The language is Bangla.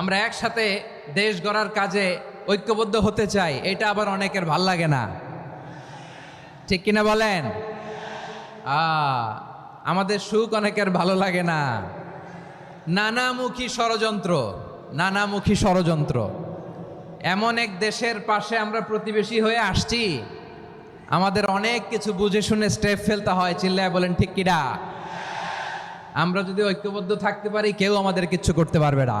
আমরা একসাথে দেশ গড়ার কাজে ঐক্যবদ্ধ হতে চাই, এটা আবার অনেকের ভালো লাগে না। ঠিক কিনা বলেন? আমাদের সুখ অনেকের ভালো লাগে না। নানামুখী ষড়যন্ত্র নানামুখী ষড়যন্ত্র। এমন এক দেশের পাশে আমরা প্রতিবেশী হয়ে আসছি, আমাদের অনেক কিছু বুঝে শুনে স্টেপ ফেলতে হয়, চিল্লায় বলেন, ঠিক কিনা? আমরা যদি ঐক্যবদ্ধ থাকতে পারি, কেউ আমাদের কিচ্ছু করতে পারবে না।